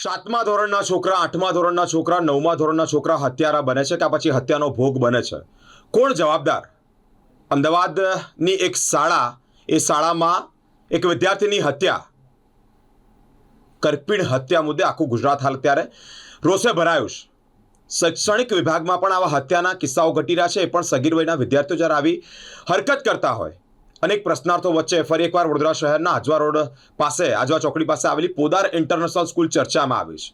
સાતમા ધોરણના છોકરા, આઠમા ધોરણના છોકરા, નવમા ધોરણના છોકરા હત્યારા બને છે કે પછી હત્યાનો ભોગ બને છે? કોણ જવાબદાર? અમદાવાદની એક શાળા, એ શાળામાં એક વિદ્યાર્થીની હત્યા. કરપીણ હત્યા મુદ્દે આખું ગુજરાત હાલ અત્યારે રોષે ભરાયું છે. શૈક્ષણિક વિભાગમાં પણ આવા હત્યાના કિસ્સાઓ ઘટી રહ્યા છે. એ પણ સગીર વયના વિદ્યાર્થીઓ જ્યારે આવી હરકત કરતા હોય અનેક પ્રશ્નાર્થો વચ્ચે ફરી એકવાર વડોદરા શહેરના આજવા રોડ પાસે, આજવા ચોકડી પાસે આવેલી પોદાર ઇન્ટરનેશનલ સ્કૂલ ચર્ચામાં આવી છે.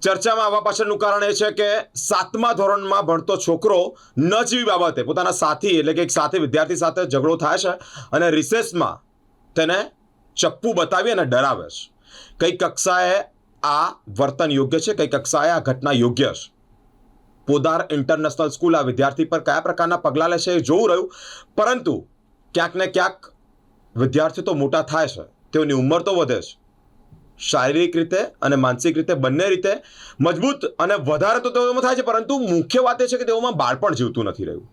ચર્ચામાં આવવા પાછળનું કારણ એ છે કે સાતમા ધોરણમાં ભણતો છોકરો ન જેવી બાબતે પોતાના સાથી એટલે કે એક સાથી વિદ્યાર્થી સાથે ઝઘડો થાય છે અને રિસેસમાં તેને ચપ્પુ બતાવી અને ડરાવે છે. કઈ કક્ષાએ આ વર્તન યોગ્ય છે? કઈ કક્ષાએ આ ઘટના યોગ્ય છે? પોદાર ઇન્ટરનેશનલ સ્કૂલ આ વિદ્યાર્થી પર કયા પ્રકારના પગલાં લેશે એ જોવું રહ્યું. પરંતુ ક્યાંક ને ક્યાંક વિદ્યાર્થીઓ તો મોટા થાય છે. તેઓની ઉંમર તો વધે છે. શારીરિક રીતે અને માનસિક રીતે બંને રીતે મજબૂત અને વધારે તો તેઓમાં થાય છે, પરંતુ મુખ્ય વાત એ છે કે તેઓમાં બાળપણ જીવતું નથી રહ્યું.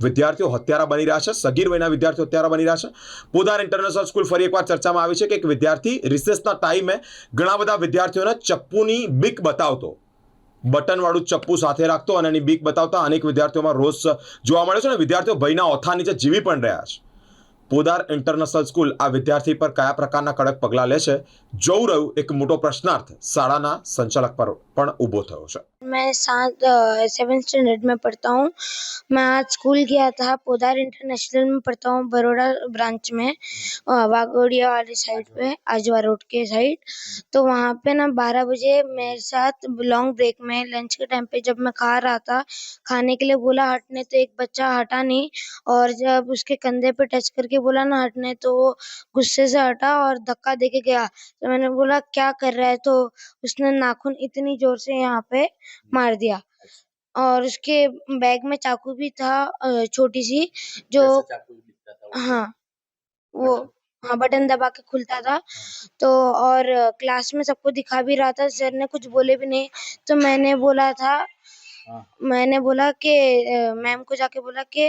વિદ્યાર્થીઓ હત્યારા બની રહ્યા છે, સગીર વયના વિદ્યાર્થીઓ હત્યારા બની રહ્યા છે. પોદાર ઇન્ટરનેશનલ સ્કૂલ ફરી એકવાર ચર્ચામાં આવી છે કે એક વિદ્યાર્થી રિસેસના ટાઈમે ઘણા બધા વિદ્યાર્થીઓને ચપ્પુની બીક બતાવતો. બટનવાળું ચપ્પુ સાથે રાખતો અને એની બીક બતાવતા અનેક વિદ્યાર્થીઓમાં રોષ જોવા મળે છે અને વિદ્યાર્થીઓ ભયના ઓથા નીચે જીવી પણ રહ્યા છે. પોદાર ઇન્ટરનેશનલ સ્કૂલ આ વિદ્યાર્થી પર કયા પ્રકારના કડક પગલાં લે છે જોવું રહ્યું એક મોટો પ્રશ્નાર્થ, શાળાના સંચાલક પર પણ ઊભો થયો છે. मैं सात सेवन स्टैंडर्ड में पढ़ता हूँ। मैं आज स्कूल गया था, पोदार इंटरनेशनल में पढ़ता हूँ बड़ोड़ा ब्रांच में वागोड़िया वाली साइड पे, आजवा रोड के साइड तो वहाँ पे ना बारह बजे मेरे साथ लॉन्ग ब्रेक में लंच के टाइम पे जब मैं खा रहा था, खाने के लिए बोला हटने तो एक बच्चा हटा नहीं, और जब उसके कंधे पे टच करके बोला ना हटने तो वो गुस्से से हटा और धक्का देके गया। तो मैंने बोला, क्या कर रहा है? तो उसने नाखून इतनी ज़ोर से यहाँ पे मार दिया। और उसके बैग में चाकू भी था छोटी सी जो? हाँ वो हाँ बटन दबा के खुलता था। तो और क्लास में सबको दिखा भी रहा था सर ने कुछ बोले भी नहीं। तो मैंने बोला था हाँ। मैंने बोला कि मैम को जाके बोला कि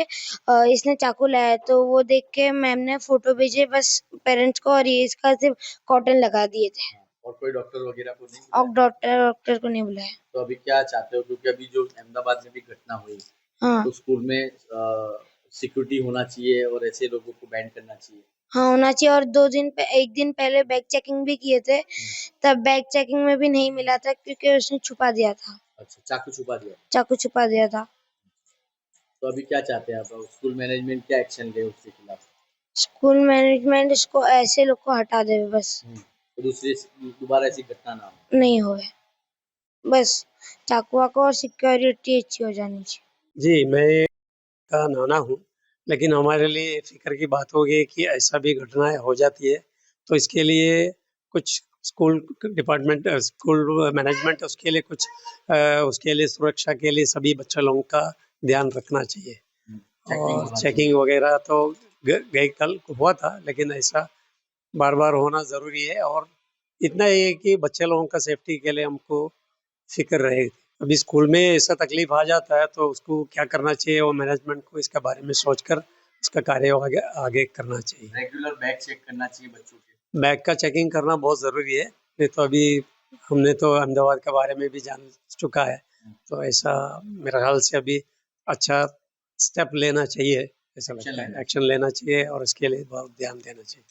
इसने चाकू लाया तो वो देख के मैम ने फ़ोटो भेजे बस पेरेंट्स को और ये इसका सिर्फ़ कॉटन लगा दिए थे। हाँ। और कोई डॉक्टर वगैरह को नहीं और डॉक्टर डॉक्टर को नहीं बुलाया। तो अभी क्या चाहते हो? क्योंकि अभी जो अहमदाबाद में भी घटना हुई हाँ। तो स्कूल में सिक्योरिटी होना चाहिए और ऐसे लोगों को बैन करना चाहिए। हाँ होना चाहिए। और दो दिन पे एक दिन पहले बैग चेकिंग भी किए थे तब बैग चेकिंग में भी नहीं मिला था क्योंकि उसने छुपा दिया था। अच्छा चाकू छुपा दिया। चाकू छुपा दिया था। तो अभी क्या चाहते हैं आप? स्कूल मैनेजमेंट क्या एक्शन ले उसके खिलाफ? स्कूल मैनेजमेंट इसको ऐसे लोग को हटा दे बस। तो दूसरी दोबारा ऐसी घटना ना हो। नहीं होए। बस चाकू वाकू और सिक्योरिटी अच्छी हो जानी चाहिए। जी मैं का नाना हूँ लेकिन हमारे लिए फ़िक्र की बात हो गई कि ऐसा भी घटनाएँ हो जाती है तो इसके लिए कुछ स्कूल डिपार्टमेंट स्कूल मैनेजमेंट उसके लिए कुछ उसके लिए सुरक्षा के लिए सभी बच्चे लोगों का ध्यान रखना चाहिए। और चेकिंग वगैरह तो गई कल हुआ था लेकिन ऐसा बार बार होना ज़रूरी है और इतना ही है कि बच्चे लोगों का सेफ्टी के लिए हमको फ़िक्र रहे। अभी स्कूल में ऐसा तकलीफ़ आ जाता है तो उसको क्या करना चाहिए और मैनेजमेंट को इसके बारे में सोचकर उसका कार्य आगे आगे करना चाहिए। रेगुलर बैग चेक करना चाहिए बच्चों के। बैग का चेकिंग करना बहुत ज़रूरी है नहीं तो अभी हमने तो अहमदाबाद के बारे में भी जान चुका है। तो ऐसा मेरे ख्याल से अभी अच्छा स्टेप लेना चाहिए ऐसा लगता है। एक्शन लेना चाहिए और इसके लिए बहुत ध्यान देना चाहिए।